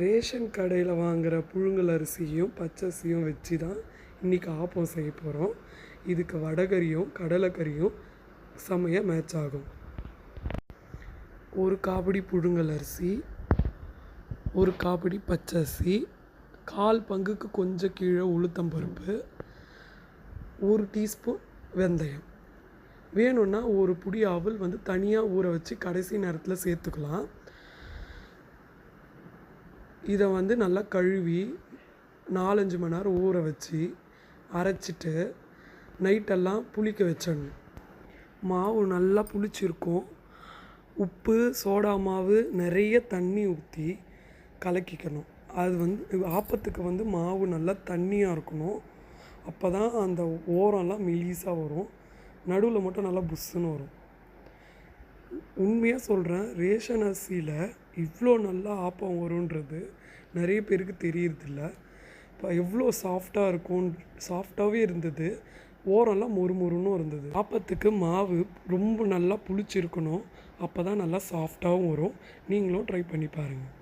Ration கடையில் வாங்குகிற புழுங்கல் அரிசியும் பச்சரிசியும் வச்சு தான் இன்றைக்கி ஆப்பம் செய்ய போகிறோம் இதுக்கு வடகரியும் கடலைக்கறியும் செம்மையாக மேட்ச் ஆகும். ஒரு காபடி புழுங்கல் அரிசி ஒரு காபடி பச்சரிசி கால் பங்குக்கு கொஞ்சம் கீழே உளுத்தம்பருப்பு ஒரு டீஸ்பூன் வெந்தயம். வேணும்னா ஒரு புடி அவல் வந்து தனியாக ஊற வச்சு கடைசி நேரத்தில் சேர்த்துக்கலாம். இதை வந்து நல்லா கழுவி நாலஞ்சு மணி நேரம் ஊற வச்சு அரைச்சிட்டு நைட்டெல்லாம் புளிக்க வச்சிடணும். மாவு நல்லா புளிச்சிருக்கும். உப்பு சோடா மாவு நிறைய தண்ணி ஊற்றி கலக்கிக்கணும். அது வந்து ஆப்பத்துக்கு வந்து மாவு நல்லா தண்ணியாக இருக்கணும். அப்போ தான் அந்த ஓரம்லாம் மெலிசாக வரும். நடுவில் மட்டும் நல்லா புஸ்ஸுன்னு வரும். உண்மையாக சொல்கிறேன் ரேஷன் அரிசியில் இவ்வளோ நல்லா ஆப்பம் வருன்றது நிறைய பேருக்கு தெரியறதில்ல. இப்போ எவ்வளோ சாஃப்டாக இருக்கும் சாஃப்டாகவே இருந்தது. ஓரம்லாம் மொறு மொறுன்னு இருந்தது. ஆப்பத்துக்கு மாவு ரொம்ப நல்லா புளிச்சிருக்கணும். அப்போ தான் நல்லா சாஃப்டாகவும் வரும். நீங்களும் ட்ரை பண்ணி பாருங்கள்